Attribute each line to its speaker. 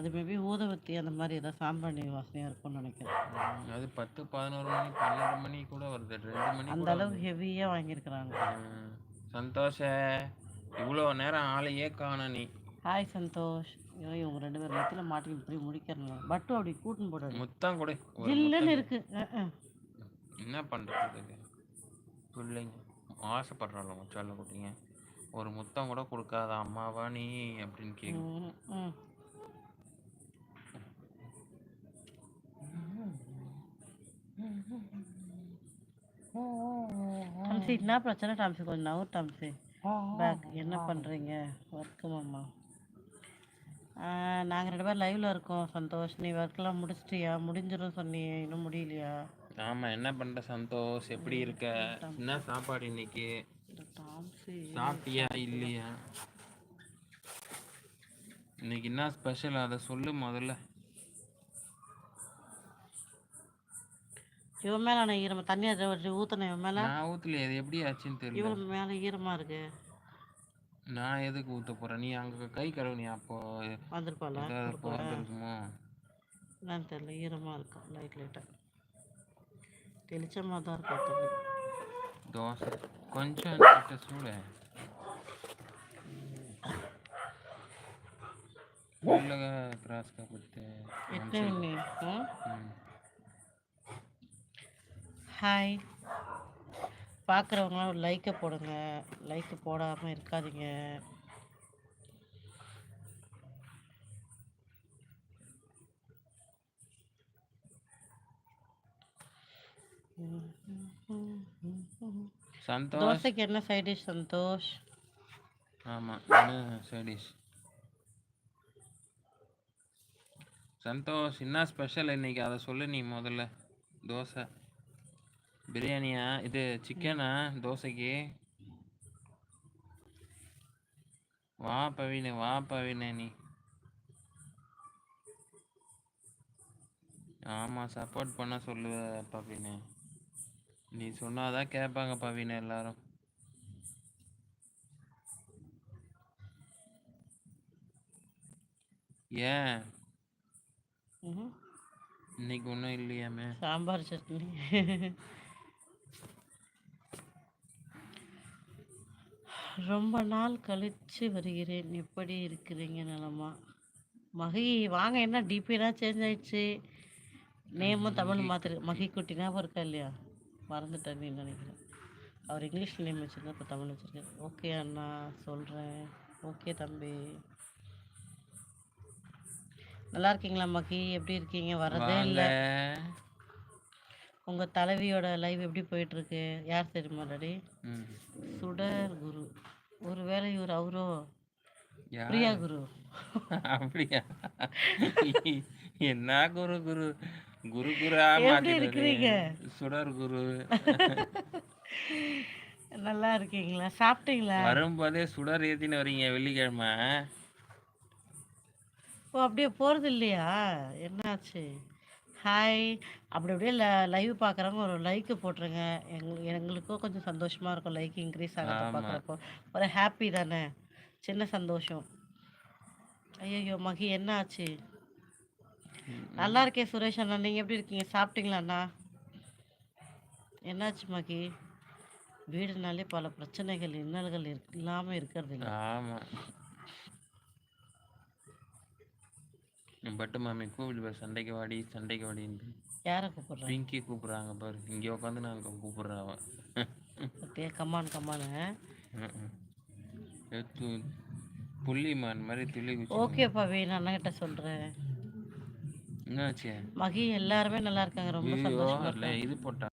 Speaker 1: அது மேபி ஊதுவத்தி அந்த மாதிரி ஏதாவது சாம்பிராணி வாசனையாக இருக்கும்னு நினைக்கிறேன்.
Speaker 2: அது பத்து பதினோரு மணி பன்னெண்டு மணி கூட வருது. ரெண்டு மணி
Speaker 1: அந்த அளவுக்கு ஹெவியாக வாங்கியிருக்கிறாங்க.
Speaker 2: சந்தோஷ. இவ்வளோ நேரம் ஆளையே காண நீ.
Speaker 1: ஹாய் சந்தோஷ். ஐயோ இவங்க ரெண்டு பேரும் நெத்தியில் மாட்டி இப்படி முடிக்கிறனால பட்டு அப்படி கூட்டின்னு போடுறது
Speaker 2: முத்தம் கொடு. முத்தம்
Speaker 1: இருக்கு.
Speaker 2: என்ன பண்ணுறது பிள்ளைங்க. ஆசைப்படுறாங்க சொல்ல குட்டிங்க. ஒரு முத்தம் கூட கொடுக்காத அம்மாவா நீ? அப்படின்னு கேட்கும்
Speaker 1: டாம்சி என்ன பிரச்சனை? டாம்சி கொஞ்சம் நவர் டாம்சி பேக் என்ன பண்ணுறீங்க ஒர்க்கு மாமா. நாங்கள் ரெண்டு பேரும் லைவில் இருக்கோம். சந்தோஷ் நீ ஒர்க்கெலாம் முடிச்சிட்டியா? முடிஞ்சிடும் சொன்னியே இன்னும் முடியலையா?
Speaker 2: ஆமா என்ன பண்ற சந்தோஷ்? எப்படி இருக்க? என்ன சாப்பாடு இன்னைக்கு? சாப்பிட்டியா இல்லையா? இன்னைக்கு என்ன ஸ்பெஷல் அதை சொல்லு முதல்ல.
Speaker 1: இவன் மேலே நான் ஈரமா தண்ணியை வச்சு ஊற்றினேன் இவன் மேலே?
Speaker 2: நான் ஊத்தலையே அது எப்படி ஆச்சுன்னு தெரியல.
Speaker 1: இவன் மேலே ஈரமாக இருக்கு.
Speaker 2: நான் எதுக்கு ஊத்த போறேன்? நீ அங்க கை கழுவுனியா அப்போ
Speaker 1: வந்திருப்பாளா?
Speaker 2: பிறந்திருக்குமோ
Speaker 1: என்னன்னு தெரியல ஈரமாக இருக்கும் லைட் லைட்டாக தெளிச்சமாக தான் இருக்கும் தண்ணி
Speaker 2: தோசை. கொஞ்சம் சூடு. உள்ள கிராஸ் காப்பிட்டு
Speaker 1: ஹாய் பார்க்குறவங்களாம் ஒரு லைக்கை போடுங்க. லைக்கு போடாமல் இருக்காதீங்க.
Speaker 2: சந்தோஷ்.
Speaker 1: தோசைக்கு என்ன சைட் டிஷ் சந்தோஷ்?
Speaker 2: ஆமா என்ன சைடிஷ் சந்தோஷ் என்ன ஸ்பெஷல் இன்னைக்கு? அதை சொல்லு நீ முதல்ல. தோசை. பிரியாணியா? இது சிக்கனா தோசைக்கு? வா பவினு வா பவினு நீ. ஆமா சப்போர்ட் பண்ண சொல்லு பவினு. நீ சொன்னாதான் கேட்பாங்க பவினு எல்லாரும். ஏன். இன்னைக்கு ஒன்றும் இல்லையாமே?
Speaker 1: சாம்பார் சட்னி. ரொம்ப நாள் கழிச்சு வருகிறேன். எப்படி இருக்கிறீங்க நலமா? மகி வாங்க. என்ன டிபிலாம் சேஞ்ச் ஆயிடுச்சு. நேமும் தமிழ் மாத்திரு மகி குட்டி ஞாபகம் இருக்கா இல்லையா? மறந்துட்டேன் நினைக்கிறேன். அவர் இங்கிலீஷ் நேம் வச்சுருந்தா இப்போ தமிழ் வச்சுருக்காரு. ஓகே அண்ணா சொல்கிறேன் ஓகே தம்பி. நல்லா இருக்கீங்களா மகி? எப்படி இருக்கீங்க? வரதே இல்லை. உங்கள் தலைவியோட லைவ் எப்படி போயிட்டுருக்கு? யார் தெரியுமா
Speaker 2: ம்.
Speaker 1: சுடர் குரு. ஒருவேளை இவர் அவரோ? பிரியா குரு.
Speaker 2: அப்படியா? என்ன குரு குரு? குரு குருா? மாத்திட்டு சுடர் குரு.
Speaker 1: நல்லா இருக்கீங்களா? சாப்பிட்டீங்களா?
Speaker 2: வரும்போதே சுடர் ஏத்தின்னு வரீங்க வெள்ளிக்கிழமை.
Speaker 1: ஓ அப்படியே போகிறது இல்லையா என்னாச்சு? ஹாய் அப்படி அப்படியே ல லைவ் பார்க்குறவங்க ஒரு லைக்கு போட்டுருங்க. எங்களுக்கு எங்களுக்கும் கொஞ்சம் சந்தோஷமாக இருக்கும் லைக் இன்க்ரீஸ் ஆகிறத. பார்க்குறப்போ. ஒரு ஹாப்பி தானே. சின்ன சந்தோஷம். ஐயோ மகி என்ன ஆச்சு? நல்லா இருக்கேன் சுரேஷ் அண்ணா. நீங்கள் எப்படி இருக்கீங்க? சாப்பிட்டீங்களா அண்ணா? என்னாச்சு மகி? வீடுனாலே பல பிரச்சனைகள் இன்னல்கள் இருக்கு இல்லாமல் இருக்கிறது இல்லை.
Speaker 2: பட்டு மாமி கூப்பிடு சண்டைக்கு வாடி சண்டைக்கு வாடின்னு
Speaker 1: யாரை கூப்பிட்றேன்
Speaker 2: பிங்கி கூப்பிடுறாங்க பாரு. இங்க உட்காந்து நான் கூப்பிடுறேன் அவன்.
Speaker 1: ஓகே கம்மான் கம்மானு
Speaker 2: புள்ளிமான் மாதிரி துள்ளி குச்சி
Speaker 1: ஓகேப்பா வேணும் அண்ணங்கிட்ட சொல்கிறேன்
Speaker 2: என்னாச்சு?
Speaker 1: மகி எல்லாருமே நல்லா இருக்காங்க ரொம்ப சந்தோஷமா
Speaker 2: இல்ல இது போட்டா.